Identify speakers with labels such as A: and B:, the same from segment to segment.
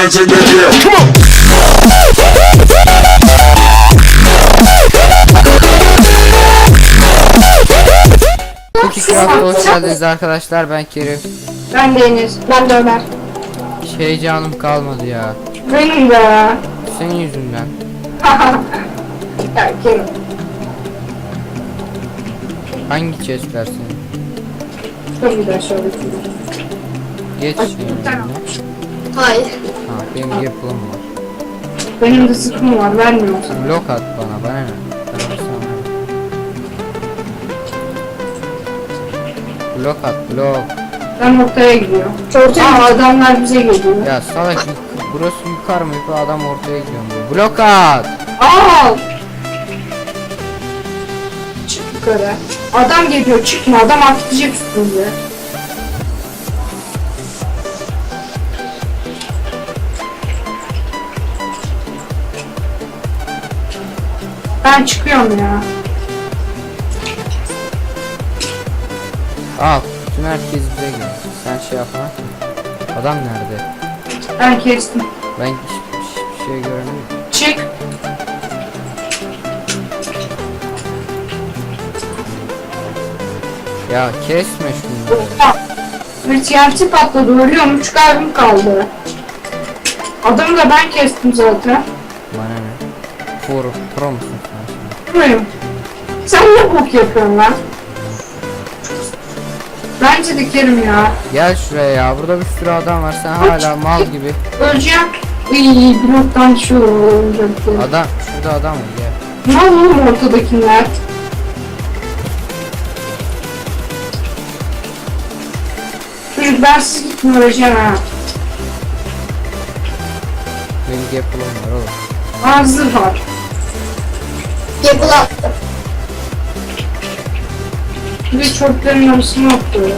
A: hands in the air. Come on.
B: Cookie Craft'a hoş geldiniz arkadaşlar ben Kerim.
C: Ben de Enes. Ben de Ömer.
B: Hiç heyecanım kalmadı ya.
C: Benim de.
B: Senin yüzünden.
C: ya Kerim.
B: Hangi senin?
C: Dur bir daha şöyle.
B: Geç
C: Ay. Hayır.
B: Ha benim yapılım var.
C: Benim de sıkım var. Vermiyorum sana.
B: Blok at bana bana ne? Ben sana. Blok at blok.
C: Ben ortaya gidiyorum. Ortaya Aa, adamlar bize geliyor.
B: Ya salak yuk- burası yukarı mı yukarı adam ortaya gidiyor diyor. Blok at.
C: Aa! Çık yukarı. Adam geliyor. Çıkma. Adam atlayacak üstünde. Ben çıkıyorum ya.
B: Al. Bütün herkes bize geliyor. Sen şey yapma. Adam nerede?
C: Ben kestim.
B: Ben hiç- hiçbir şey göremiyorum.
C: Çık.
B: Ya kesme şunları.
C: Bir TNT patladı. Ölüyorum. Üç kalbim kaldı. Adamı da ben kestim zaten.
B: Bana ne? Pro, pro musun
C: Buyurun. Sen ne bok yapıyorsun lan? Bence de Kerim ya.
B: Gel şuraya ya. Burada bir sürü adam var. Sen hala mal gibi.
C: Öleceğim. İyi bloktan şu olacaktı.
B: Adam şurada adam var gel.
C: Ne oğlum ortadakiler? Çocuk ben siz gittin öleceğim ha.
B: Benim gapılım var oğlum.
C: Ağzı var.
D: Yapılı attım.
C: Bir de çöplerin arasına attı ya.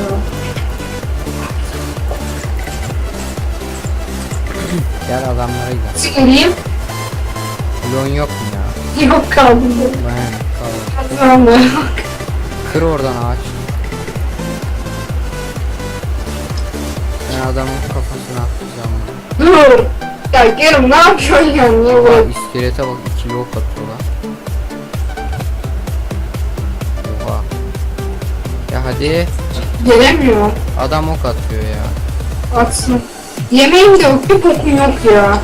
B: Gel adamlara gel.
C: Nasıl geleyim?
B: Blon yok mu ya?
C: Yok kaldım.
B: Bana ne? Kaldı.
C: Kazandı.
B: Kır oradan ağaç. Ben adamın kafasına atacağım.
C: Dur. Ya Kerim ne yapıyorsun ya? Niye
B: Bak
C: böyle?
B: iskelete bak iki ok atıyor hadi.
C: Gelemiyor.
B: Adam ok atıyor ya.
C: Atsın. Yemeğim de yok, bir kokum yok ya.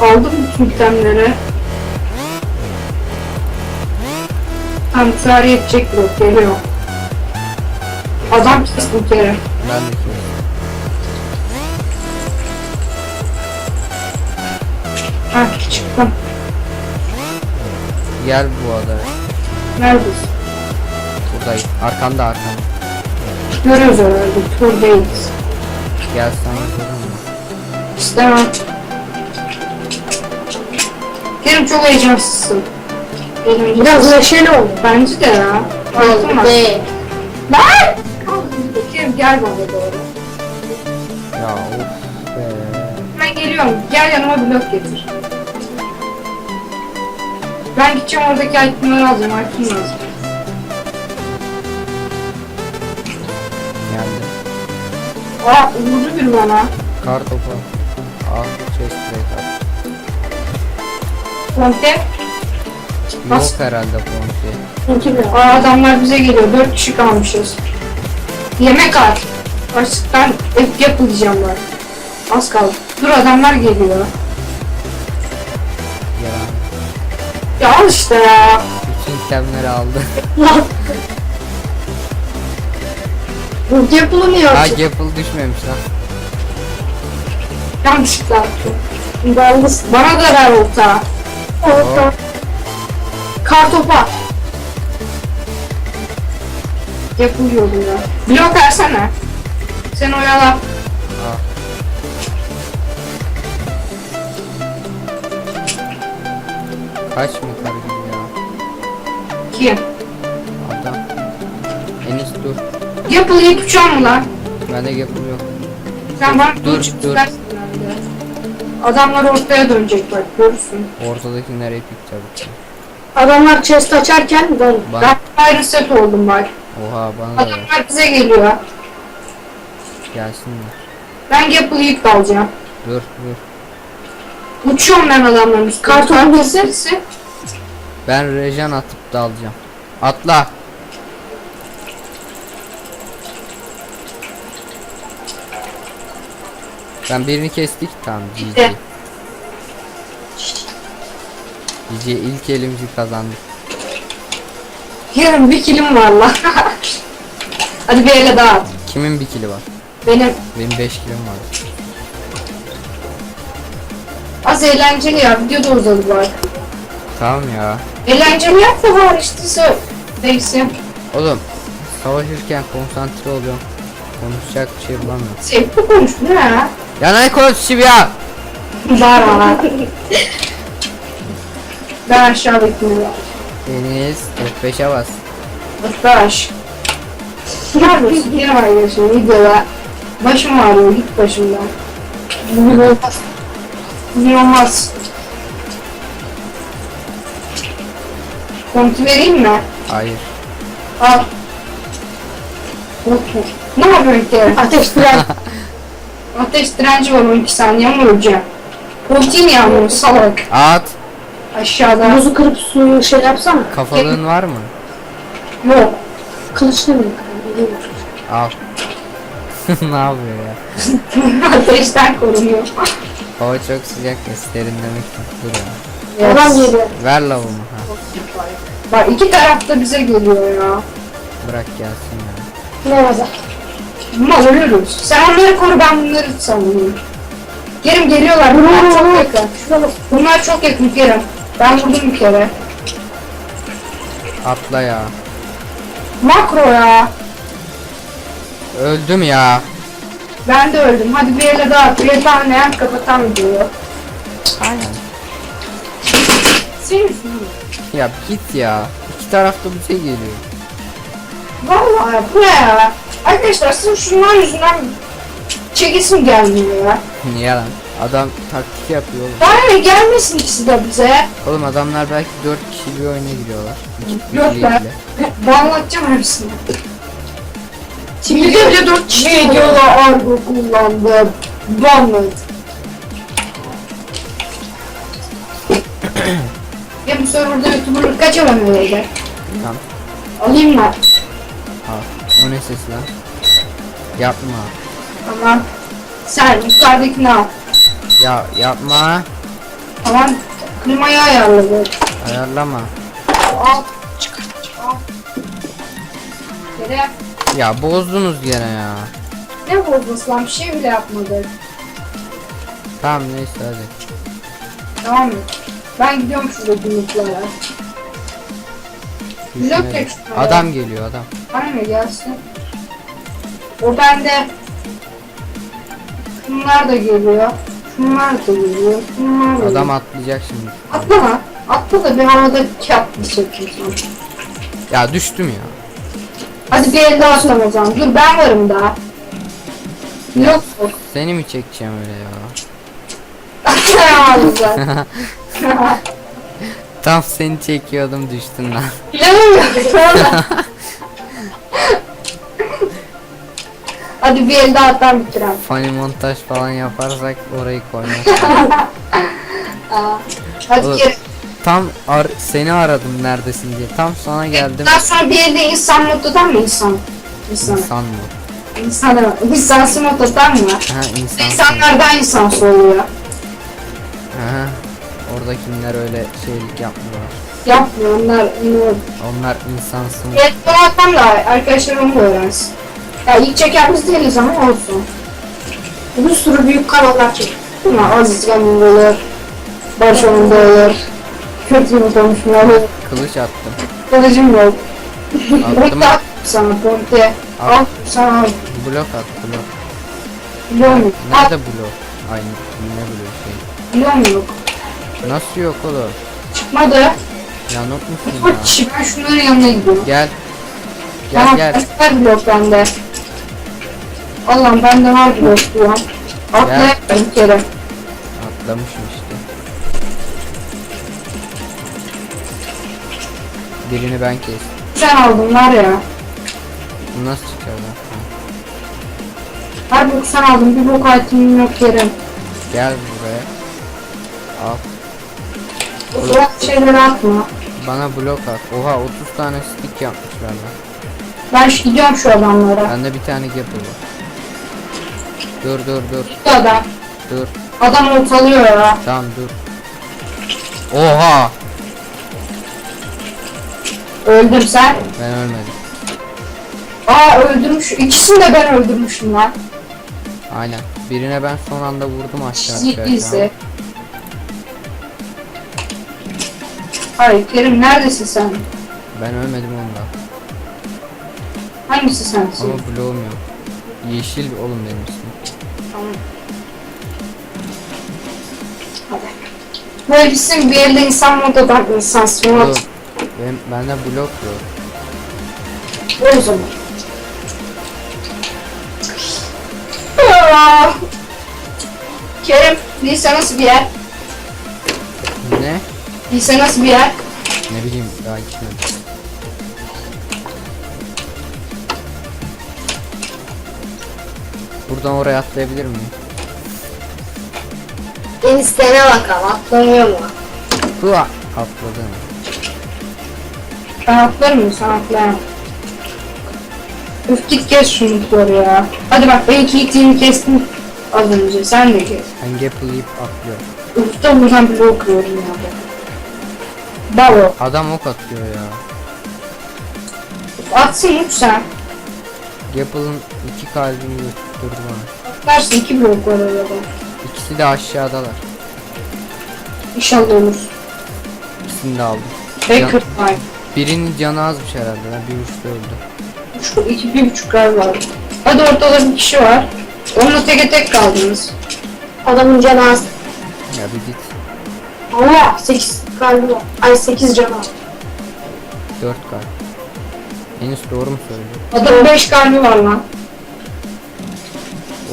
C: Aldım itemleri. Tam tarih edecek yok, geliyor. Adam kestim kere.
B: Ben de ki.
C: Hah çıktım.
B: Gel bu adaya.
C: Neredesin?
B: Buradayım. Arkanda arkanda.
C: Görüyoruz herhalde, turdayız.
B: Gel sana görürüm.
C: İstemem. Kerim çok heyecansızsın. Benim
D: Biraz neşeli oldu.
C: Bence de ya. Var.
D: Be.
C: Lan! Kerim gel bana doğru.
B: Ya of be.
C: Ben geliyorum. Gel yanıma blok getir. Ben gideceğim oradaki itemleri alacağım. Item lazım. Aa vurdu bir bana.
B: Kar topu. Al chest plate al.
C: Ponte.
B: Yok
C: Bas.
B: herhalde ponti.
D: İki de.
C: Aa adamlar bize geliyor. Dört kişi kalmışız. Yemek at. Açlıktan et yapılacağım ben. Az kaldı. Dur adamlar geliyor.
B: Ya.
C: Ya al işte ya.
B: Bütün itemleri aldı.
D: Bu yapılamıyor.
B: ha Gapple düşmemiş lan.
C: Yanlışlıkla attım.
D: Yalnız
C: Bana da ver olta.
D: orta.
C: Kartopa. Yapılıyordu ya. Blok versene. Sen oyala.
B: Al. Kaç mı kar gibi ya?
C: Kim? Yapıl yapacağım mı lan?
B: Bende Gapple yok.
C: Sen bana
B: Dur,
C: dur. Adamlar ortaya dönecek bak görürsün.
B: Ortadakiler epik tabii.
D: Adamlar chest açarken ben
B: Bana,
C: Ben ayrı set oldum bak.
B: oha bana da.
C: Adamlar bize geliyor.
B: Gelsinler.
C: Ben Gapple yük alacağım.
B: Dur dur.
C: Uçuyorum ben adamların üstüne. Sesi.
B: Ben rejan atıp da alacağım. Atla. Ben birini kestik tamam GG. GG ilk elimizi kazandık.
C: Yarın bir kilim var lan. Hadi bir ele daha at.
B: Kimin bir kili var?
C: Benim
B: Benim 5 kilim var.
C: az eğlenceli ya. Video da uzadı arada.
B: Tamam ya.
C: Eğlenceli yap da var işte. Neyse.
B: Oğlum savaşırken konsantre oluyorum. Konuşacak bir şey bulamıyorum.
C: Sevgi konuş bu ne ya?
B: Ya ne konuşayım ya?
C: Var. ben aşağıdakini var.
B: Deniz F5'e bas.
C: Arkadaş. Neredesin? Yine var ya şimdi videoda. Başım ağrıyor. Git başımdan. Bugün olmaz. Bugün olmaz. Komutu vereyim mi?
B: Hayır.
C: Al. Komutu. Ne yapıyorsun ki?
D: Ateş diren.
C: Ateş direnci var 12 saniye ama öleceğim. Protein yağmuru salak.
B: At.
C: Aşağıda.
D: Buzu kırıp suyu şey yapsana.
B: Kafalığın var mı?
C: Yok.
D: Kılıçlı mı?
B: Al. ne yapıyor ya?
C: Ateşten korunuyor.
B: Hava çok sıcak ya serinlemek. Dur ya.
D: Adam geliyor.
B: Ver lavumu. Ha.
C: Bak iki taraf da bize geliyor ya.
B: Bırak gelsin ya.
D: Ne yazar?
C: Ama ölürüz. Sen onları koru ben bunları savunayım. Kerim geliyorlar. Bunlar çok yakın. Bunlar çok yakın Kerim. Ben vurdum bir kere.
B: Atla ya.
C: Makro ya.
B: Öldüm ya.
C: Ben de öldüm. Hadi bir ele daha. Bir ele daha ne kapatan diyor.
B: Aynen.
C: Senin yüzünden.
B: Ya git ya. İki tarafta bize geliyor.
C: Vallahi bu ne ya? Arkadaşlar sizin şunlar yüzünden çekesim gelmiyor ya.
B: Niye lan? Adam taktik yapıyor oğlum.
C: Bana gelmesin ikisi de bize.
B: Oğlum adamlar belki 4 kişi bir oyuna giriyorlar. İki
C: Yok be.
B: bile.
C: Banlatacağım hepsini. Şimdi de bile 4 kişi videoda argo kullandı. Banlat. ya bu serverda youtuberlık kaçamam öyle.
B: Tamam.
C: Alayım mı?
B: Al. O ne ses lan? Yapma.
C: Tamam. Sen yukarıdakini al.
B: Ya yapma.
C: Tamam. Klimayı ayarladı.
B: Ayarlama.
C: Al. Çıkar. Al. Nereye?
B: Ya bozdunuz gene ya.
C: Ne bozması lan? Bir şey bile yapmadı.
B: Tamam neyse hadi.
C: Tamam mı? Ben gidiyorum şurada tek-
B: Adam geliyor adam.
C: Mı gelsin? O bende. Şunlar da geliyor. Şunlar da geliyor. Şunlar da
B: Adam
C: geliyor.
B: atlayacak şimdi.
C: Atlama. Atla da bir havada kağıt çekeyim
B: Ya düştüm ya.
C: Hadi bir el daha atalım o zaman. Dur ben varım daha. Yok yok.
B: Seni mi çekeceğim öyle ya?
C: Atlayamadım ben.
B: Tam seni çekiyordum düştün lan.
C: Bilemiyorum. Sonra. Hadi bir el daha attan bitirelim.
B: Funny montaj falan yaparsak orayı koymaz.
C: Aa. Hadi
B: Olur.
C: geri.
B: Tam ar seni aradım neredesin diye. Tam sana geldim.
C: Daha sonra bir elde insan modundan mı insan? İnsan.
B: İnsan mı?
C: İnsan, insansı modundan mı?
B: Ha insan.
C: İnsanlardan insan oluyor.
B: Aha. Oradakiler öyle şeylik yapmıyorlar.
C: Yapmıyor onlar. onlar-
B: Onlar insansın.
C: Evet bunu atmam da arkadaşlar onu da öğrensin. Ya ilk çeken biz değiliz ama olsun.
D: Bir sürü büyük kanallar çek.
C: Ama Aziz Gamil olur. Başarında olur. Kötü mü konuşmuyor olur.
B: Kılıç attım.
C: Kılıcım yok.
B: Attım.
C: Ponte at sana ponte.
B: Al.
C: Sana al.
B: Blok at blok.
C: Musun? At
B: Nerede blok? Aynı ne blok şey.
C: biliyor musun?
B: Nasıl yok oğlum?
C: Çıkmadı.
B: Ya not musun ya?
C: Çık ben şunların yanına gidiyorum.
B: Gel. Gel
C: Tamam,
B: gel.
C: Her blok bende. Allah'ım bende var blok şu an. Atlayamıyorum bir kere.
B: Atlamışım işte. Birini ben kestim.
C: Sen aldın var ya.
B: Bu nasıl çıkar lan?
C: Her boku sen aldın. Bir bok itemim yok yerim.
B: Gel buraya. Al.
C: O şeyleri atma.
B: Bana blok at. Oha 30 tane stick yapmışlar lan.
C: Ben şu gidiyorum şu adamlara.
B: Bende bir tane gapple var. Dur dur dur
C: Bir adam.
B: dur.
C: Adam ortalıyor ya.
B: Tamam dur. Oha!
C: Öldüm sen.
B: Ben ölmedim.
C: Aa öldürmüş. İkisini de ben öldürmüşüm lan.
B: Aynen. Birine ben son anda vurdum aşağı düşerken.
C: Hayır Kerim neredesin sen?
B: Ben ölmedim onda.
C: Hangisi sensin?
B: Ama bloğum yok. Yeşil oğlum benim ismim.
C: Tamam. Hadi. Böyle bizim bir yerde insan modadan insan sonra
B: Dur. Benim, bende blok yok.
C: o zaman. Aa! Kerim, lise nasıl bir yer?
B: Ne?
C: Lise nasıl bir yer?
B: Ne bileyim daha gitmedim. Buradan oraya atlayabilir miyim?
D: En istene bakalım atlanıyor mu?
B: Hıa! Atladım.
C: Ben atlarım mı? Sen atlayamam. Üf git kes şunu doğru ya. Hadi bak ben iki iklimi kestim az önce. Sen de kes.
B: Ben gaplayıp atlıyorum.
C: Üf de buradan bile okuyorum ya. Bravo.
B: Adam ok atıyor ya.
C: Atsın lütfen.
B: Gapple'ın iki kalbini götürdü bana.
C: Atlarsın iki blok var orada.
B: İkisi de aşağıdalar.
C: İnşallah olur.
B: İkisini de aldım.
C: Baker
B: Can-
C: Time.
B: Birinin canı azmış herhalde lan. Bir uçta öldü.
C: Şu iki, bir buçuk ay var. Hadi ortada bir kişi var. Onunla teke tek kaldınız.
D: Adamın canı az.
B: Ya bir git.
D: Ama 8 kalbi var. Ay 8 canı var.
B: Dört kalp. Henüz doğru mu söylüyor?
C: Adamın beş kalbi var lan.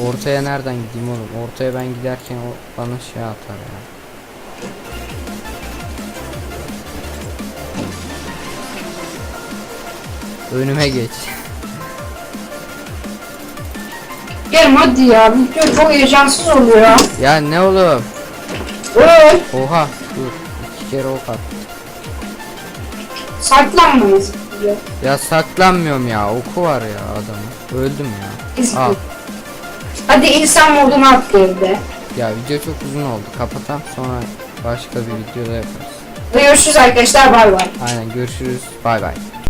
B: Ortaya nereden gideyim oğlum? Ortaya ben giderken o bana şey atar ya. Önüme geç.
C: Gelin hadi ya. Video çok heyecansız oluyor.
B: Ya ne oğlum? Oha kere ok at.
C: Saklanmayız. diyor.
B: Ya saklanmıyorum ya. Oku var ya adamın. Öldüm ya.
C: İzle.
B: Al.
C: Hadi insan moduna at evde.
B: Ya video çok uzun oldu. Kapatam sonra başka bir videoda yaparız.
C: Görüşürüz arkadaşlar bay bay.
B: Aynen görüşürüz. Bay bay.